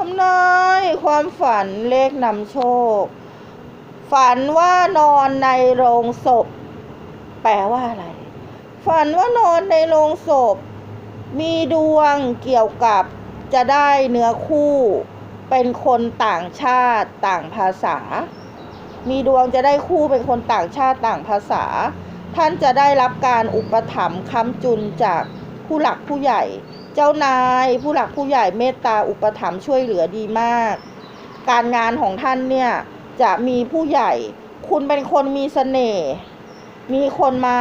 ทำนายความฝันเลขนำโชค ฝันว่านอนในโรงศพ แปลว่าอะไร ฝันว่านอนในโรงศพ มีดวงเกี่ยวกับจะได้เนื้อคู่ เป็นคนต่างชาติต่างภาษา มีดวงจะได้คู่เป็นคนต่างชาติต่างภาษา ท่านจะได้รับการอุปถัมภ์ค้ำจุนจากผู้หลักผู้ใหญ่ เจ้านายผู้หลักผู้ใหญ่เมตตาอุปถัมภ์ช่วยเหลือดีมาก การงานของท่านเนี่ยจะมีผู้ใหญ่ คุณเป็นคนมีเสน่ห์มีคนมา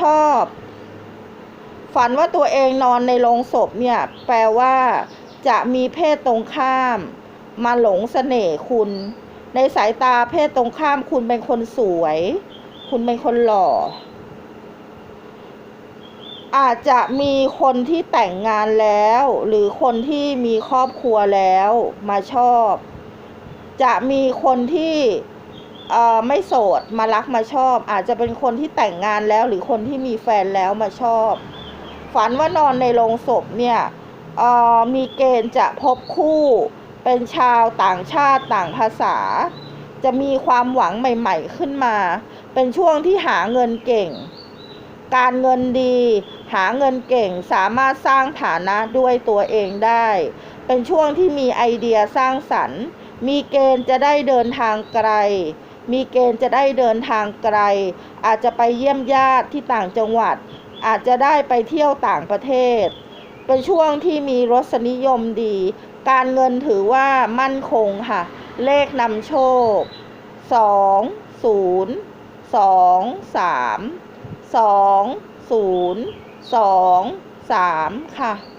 ชอบ ฝันว่าตัวเองนอนในโรงศพเนี่ยแปลว่า จะมีเพศตรงข้าม มาหลงเสน่ห์คุณ ในสายตาเพศตรงข้ามคุณเป็นคนสวย คุณเป็นคนหล่อ อาจจะมีคนที่แต่งงานแล้ว หรือคนที่มีครอบครัวแล้วมาชอบ จะมีคนที่เอ่อไม่โสดมารักมาชอบ อาจจะเป็นคนที่แต่งงานแล้ว หรือคนที่มีแฟนแล้วมาชอบ ฝันว่านอนในโรงศพเนี่ยเอ่อมีเกณฑ์จะพบคู่เป็นชาวต่างชาติต่างภาษา จะมีความหวังใหม่ ๆขึ้นมา เป็นช่วงที่หาเงินเก่ง การเงินดี หาเงินเก่งสามารถสร้างฐานะด้วยตัวเองได้ เป็นช่วงที่มีไอเดียสร้างสรรค์ มีเกณฑ์จะได้เดินทางไกล มีเกณฑ์จะได้เดินทางไกล อาจจะไปเยี่ยมญาติที่ต่างจังหวัด อาจจะได้ไปเที่ยวต่างประเทศ เป็นช่วงที่มีรสนิยมดี การเงินถือว่ามั่นคงค่ะ เลขนำโชคสองศู นย์สองสามสองศูนย์สองสามค่ะ